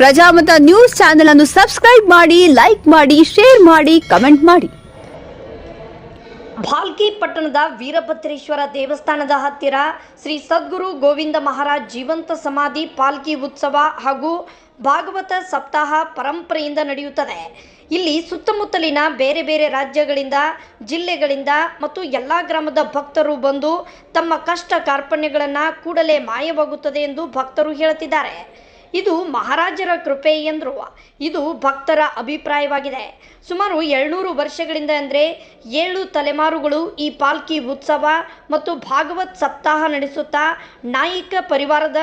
Prajamata news channel ಅನ್ನು subscribe ಮಾಡಿ, like ಮಾಡಿ, ಶೇರ್ ಮಾಡಿ, ಕಮೆಂಟ್ ಮಾಡಿ. ಭಾಲ್ಕಿ ಪಟ್ಟಣದ ವೀರಭದ್ರೇಶ್ವರ ದೇವಸ್ಥಾನದ ಹತ್ತಿರ ಶ್ರೀ ಸದ್ಗುರು ಗೋವಿಂದ ಮಹಾರಾಜ್ ಜೀವಂತ ಸಮಾಧಿ ಪಾಲ್ಕಿ ಉತ್ಸವ ಹಾಗೂ ಭಾಗವತ ಸಪ್ತಾಹ ಪರಂಪರೆಯಿಂದ ನಡೆಯುತ್ತದೆ. ಇಲ್ಲಿ ಸುತ್ತಮುತ್ತಲಿನ ಬೇರೆ ಬೇರೆ ರಾಜ್ಯಗಳಿಂದ, ಜಿಲ್ಲೆಗಳಿಂದ ಮತ್ತು ಎಲ್ಲ ಗ್ರಾಮದ ಭಕ್ತರು ಬಂದು ತಮ್ಮ ಕಷ್ಟ ಕಾರ್ಪಣ್ಯಗಳನ್ನು ಕೂಡಲೇ ಮಾಯವಾಗುತ್ತದೆ ಎಂದು ಭಕ್ತರು ಹೇಳುತ್ತಿದ್ದಾರೆ. ಇದು ಮಹಾರಾಜರ ಕೃಪೆ ಎಂದರು. ಇದು ಭಕ್ತರ ಅಭಿಪ್ರಾಯವಾಗಿದೆ. ಸುಮಾರು ಏಳ್ನೂರು ವರ್ಷಗಳಿಂದ ಅಂದರೆ ಏಳು ತಲೆಮಾರುಗಳು ಈ ಪಾಲ್ಕಿ ಉತ್ಸವ ಮತ್ತು ಭಾಗವತ್ ಸಪ್ತಾಹ ನಡೆಸುತ್ತಾ ನಾಯಿಕ ಪರಿವಾರದ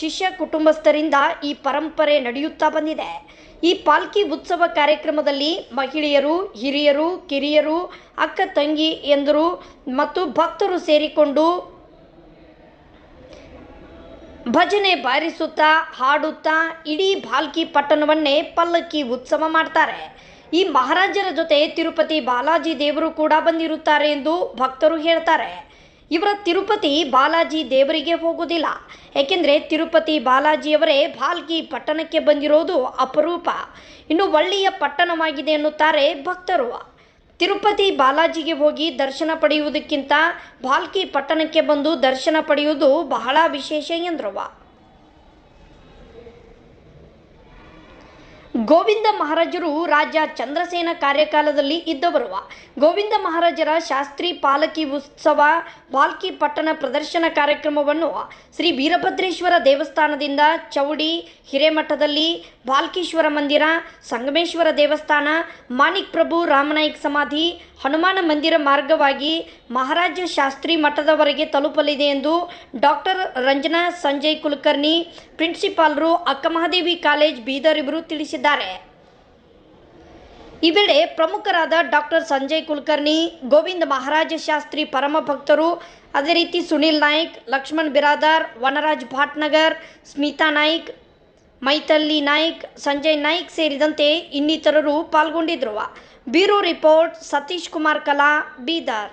ಶಿಷ್ಯ ಕುಟುಂಬಸ್ಥರಿಂದ ಈ ಪರಂಪರೆ ನಡೆಯುತ್ತಾ ಬಂದಿದೆ. ಈ ಪಾಲ್ಕಿ ಉತ್ಸವ ಕಾರ್ಯಕ್ರಮದಲ್ಲಿ ಮಹಿಳೆಯರು, ಹಿರಿಯರು, ಕಿರಿಯರು, ಅಕ್ಕ ತಂಗಿ ಎಂದರು ಮತ್ತು ಭಕ್ತರು ಸೇರಿಕೊಂಡು ಭಜನೆ ಬಾರಿಸುತ್ತಾ, ಹಾಡುತ್ತಾ, ಇಡೀ ಭಾಲ್ಕಿ ಪಟ್ಟಣವನ್ನೇ ಪಲ್ಲಕ್ಕಿ ಉತ್ಸವ ಮಾಡ್ತಾರೆ. ಈ ಮಹಾರಾಜರ ಜೊತೆ ತಿರುಪತಿ ಬಾಲಾಜಿ ದೇವರು ಕೂಡ ಬಂದಿರುತ್ತಾರೆ ಎಂದು ಭಕ್ತರು ಹೇಳ್ತಾರೆ. ಇವರ ತಿರುಪತಿ ಬಾಲಾಜಿ ದೇವರಿಗೆ ಹೋಗುವುದಿಲ್ಲ. ಏಕೆಂದರೆ ತಿರುಪತಿ ಬಾಲಾಜಿಯವರೇ ಭಾಲ್ಕಿ ಪಟ್ಟಣಕ್ಕೆ ಬಂದಿರೋದು ಅಪರೂಪ. ಇನ್ನು ಒಳ್ಳೆಯ ಪಟ್ಟಣವಾಗಿದೆ ಎನ್ನುತ್ತಾರೆ ಭಕ್ತರು. ತಿರುಪತಿ ಬಾಲಾಜಿಗೆ ಹೋಗಿ ದರ್ಶನ ಪಡೆಯುವುದಕ್ಕಿಂತ ಬಾಲ್ಕಿ ಪಟ್ಟಣಕ್ಕೆ ಬಂದು ದರ್ಶನ ಪಡೆಯುವುದು ಬಹಳ ವಿಶೇಷ ಎಂದ್ರವ ಗೋವಿಂದ ಮಹಾರಾಜರು ರಾಜ ಚಂದ್ರಸೇನ ಕಾರ್ಯಕಾಲದಲ್ಲಿ ಇದ್ದವರುವ ಗೋವಿಂದ ಮಹಾರಾಜರ ಶಾಸ್ತ್ರಿ ಪಾಲಕಿ ಉತ್ಸವ, ಬಾಲ್ಕಿ ಪಟ್ಟಣ ಪ್ರದರ್ಶನ ಕಾರ್ಯಕ್ರಮವನ್ನು ಶ್ರೀ ವೀರಭದ್ರೇಶ್ವರ ದೇವಸ್ಥಾನದಿಂದ ಚೌಡಿ, ಹಿರೇಮಠದಲ್ಲಿ ಬಾಲ್ಕೀಶ್ವರ ಮಂದಿರ, ಸಂಗಮೇಶ್ವರ ದೇವಸ್ಥಾನ, ಮಾಣಿಕ್ ಪ್ರಭು, ರಾಮನಾಯ್ಕ್ ಸಮಾಧಿ, ಹನುಮಾನ ಮಂದಿರ ಮಾರ್ಗವಾಗಿ ಮಹಾರಾಜ ಶಾಸ್ತ್ರಿ ಮಠದವರೆಗೆ ತಲುಪಲಿದೆ ಎಂದು ಡಾಕ್ಟರ್ ರಂಜನಾ ಸಂಜಯ್ ಕುಲಕರ್ಣಿ, ಪ್ರಿನ್ಸಿಪಾಲರು ಅಕ್ಕಮಹಾದೇವಿ ಕಾಲೇಜ್ ಬೀದರ್ ಇವರು ತಿಳಿಸಿದ್ದಾರೆ. ಈ ವೇಳೆ ಪ್ರಮುಖರಾದ ಡಾಕ್ಟರ್ ಸಂಜಯ್ ಕುಲಕರ್ಣಿ, ಗೋವಿಂದ ಮಹಾರಾಜ ಶಾಸ್ತ್ರಿ ಪರಮ ಭಕ್ತರು, ಅದೇ ರೀತಿ ಸುನಿಲ್ ನಾಯ್ಕ್, ಲಕ್ಷ್ಮಣ್ ಬಿರಾದಾರ್, ವನರಾಜ್ ಭಾಟ್ನಗರ್, ಸ್ಮಿತಾ ನಾಯ್ಕ್ ಮೈತಲ್ಲಿ ನಾಯ್ಕ್ ಸಂಜಯ್ ನಾಯ್ಕ್ ಸೇರಿದಂತೆ ಇನ್ನಿತರರು ಪಾಲ್ಗೊಂಡಿದ್ರು ಬ್ಯೂರೋ ರಿಪೋರ್ಟ್ ಸತೀಶ್ ಕುಮಾರ್ ಕಲಾ ಬೀದರ್.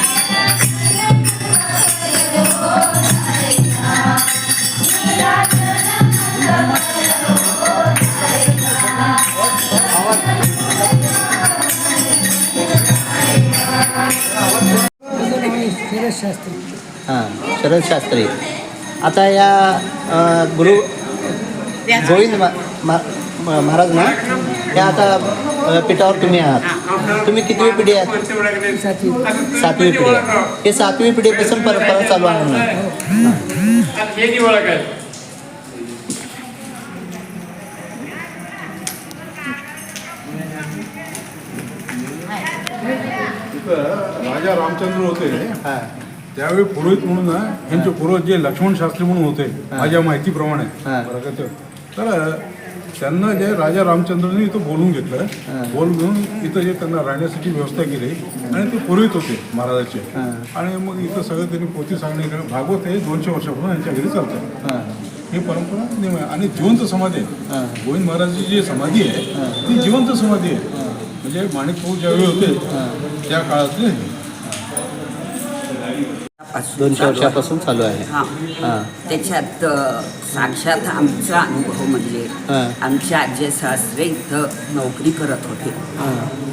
शरद शास्त्री हां शरद शास्त्री आता या गुरु गोविंद महाराज ना या आता पिठावर तुम्ही आहात. तुम्ही कितवी पिढी आहात? सातवी सातवी पिढी. हे सातवी पिढीपासून परंपरा चालू आहे आहे राजा रामचंद्र होते. हां. त्यावेळी पुरोहित म्हणून ना यांचे पूर्वज जे लक्ष्मण शास्त्री म्हणून होते माझ्या माहितीप्रमाणे. तर त्यांना जे राजा रामचंद्रने इथं बोलून घेतलं. बोलून घेऊन इथं जे त्यांना राहण्यासाठी व्यवस्था केली आणि ते पुरोहित होते महाराजाचे. आणि मग इथं सगळं त्यांनी पोथी सांगणे. भागवत हे दोनशे वर्षापासून यांच्या घरी चालतं. हां. परंपरा आहे. आणि जिवंत समाधी आहे. गोविंद महाराजांची जी समाधी आहे ती जिवंत समाधी आहे. म्हणजे माणिक भाऊ ज्यावेळी होते त्या काळातले दोनशे वर्षापासून चालू आहे. हां. हां. त्याच्यात अ, साक्षात आमचा अनुभव म्हणजे हां. आमचे आजी सासरे इथं नोकरी करत होते.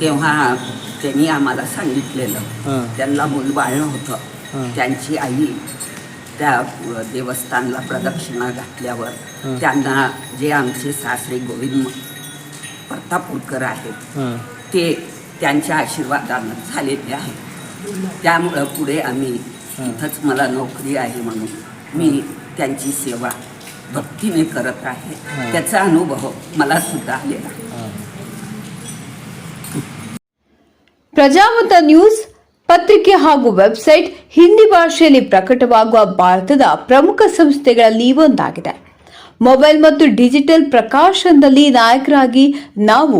तेव्हा त्यांनी आम्हाला सांगितलेलं. त्यांना मूलबाळ हां. होतं. त्यांची आई त्या देवस्थानला प्रदक्षिणा घातल्यावर त्यांना जे आमचे सासरे गोविंद प्रतापूरकर आहेत हां. ते त्यांच्या आशीर्वादानं झालेले आहे त्यामुळं पुढे आम्ही इथंच मला नोकरी आहे म्हणून मी त्यांची सेवा भक्तीने करत आहे त्याचा अनुभव मला सुद्धा आलेला आहे. ಪ್ರಜಾಮತ ನ್ಯೂಸ್ ಪತ್ರಿಕೆ ಹಾಗೂ ವೆಬ್ಸೈಟ್ ಹಿಂದಿ ಭಾಷೆಯಲ್ಲಿ ಪ್ರಕಟವಾಗುವ ಭಾರತದ ಪ್ರಮುಖ ಸಂಸ್ಥೆಗಳಲ್ಲಿ ಒಂದಾಗಿದೆ ಮೊಬೈಲ್ ಮತ್ತು ಡಿಜಿಟಲ್ ಪ್ರಕಾಶನದಲ್ಲಿ ನಾಯಕರಾಗಿ ನಾವು